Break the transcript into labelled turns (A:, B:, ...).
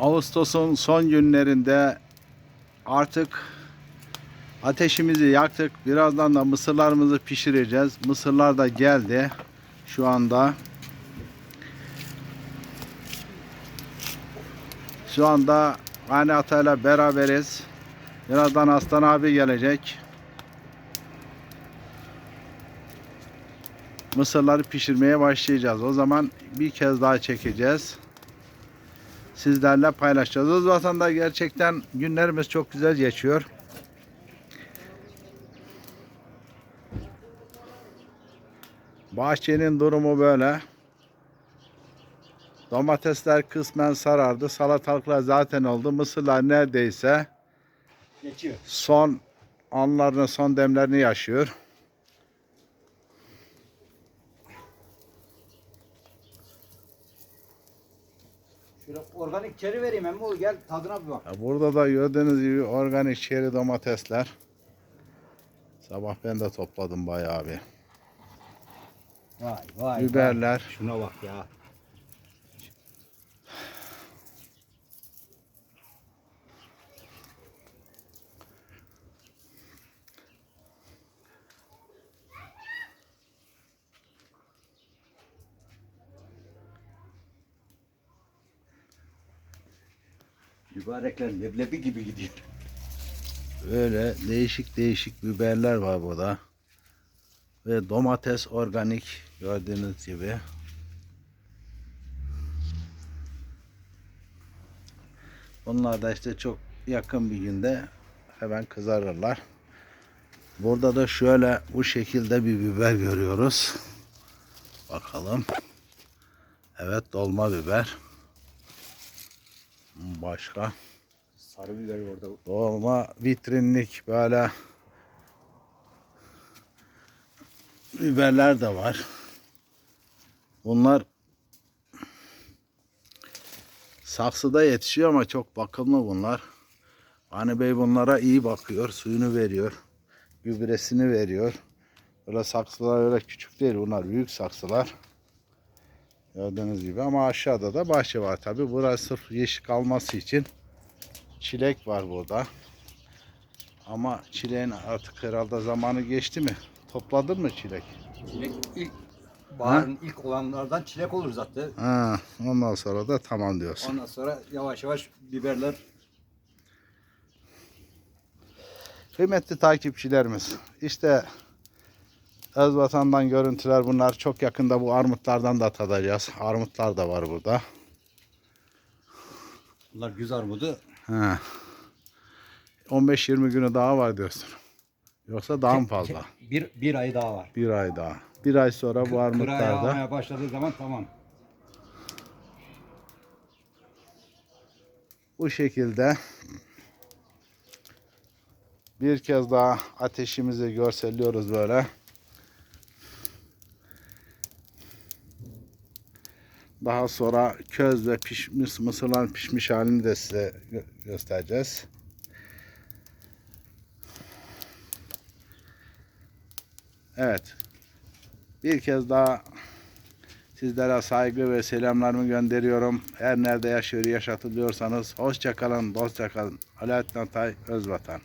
A: Ağustos'un son günlerinde artık ateşimizi yaktık. Birazdan da mısırlarımızı pişireceğiz. Mısırlar da geldi şu anda. Şu anda Hani Atay'la beraberiz. Birazdan Aslan abi gelecek. Mısırları pişirmeye başlayacağız. O zaman bir kez daha çekeceğiz. Sizlerle paylaşacağız. Özvatan'da gerçekten günlerimiz çok güzel geçiyor. Bahçenin durumu böyle. Domatesler kısmen sarardı. Salatalıklar zaten oldu. Mısırlar neredeyse
B: Geçiyor.
A: son anlarını, son demlerini yaşıyor.
B: Şöyle organik çeri vereyim emmi oğlu gel tadına bir bak.
A: Ya Burada da gördüğünüz gibi organik çeri domatesler. Sabah ben de topladım bayağı bir.
B: Vay vay.
A: Biberler.
B: vay. Şuna bak ya. Mübarekler leblebi gibi gidiyor.
A: Böyle değişik değişik biberler var burada. Ve domates organik gördüğünüz gibi. Bunlar da işte çok yakın bir günde hemen kızarırlar. Burada da şöyle bu şekilde bir biber görüyoruz. Bakalım. Evet dolma biber. Başka.
B: Sarı biber orada.
A: Dolma vitrinlik böyle biberler de var. Bunlar saksıda yetişiyor ama çok bakımlı bunlar. Hani Bey bunlara iyi bakıyor, suyunu veriyor, gübresini veriyor. Böyle saksılar öyle küçük değil, bunlar büyük saksılar. Gördüğünüz gibi ama aşağıda da bahçe var tabi. Burası sırf yeşil kalması için çilek var burada. Ama çileğin artık herhalde zamanı geçti mi? Topladın mı çilek?
B: Çilek ilk baharın ilk olanlardan çilek olur zaten.
A: Ha, ondan sonra da tamam diyorsun.
B: Ondan sonra yavaş yavaş biberler
A: Kıymetli takipçilerimiz, işte Özvatan'dan görüntüler bunlar. Çok yakında bu armutlardan da tadacağız. Armutlar da var burada.
B: bunlar güz armudu.
A: Ha. 15-20 günü daha var diyorsun. Yoksa daha mı fazla?
B: Bir, bir ay daha var.
A: Bir ay daha. Bir ay sonra bu armutlar da
B: başladığı zaman tamam.
A: bu şekilde bir kez daha ateşimizi görselliyoruz böyle. Daha sonra köz ve pişmiş mısırların pişmiş halini de size gö- göstereceğiz. Evet. Bir kez daha Sizlere saygı ve selamlarımı gönderiyorum. Her nerede yaşıyor yaşatılıyorsanız hoşça kalın, dostça kalın. Alaaddin Atay Özvatan.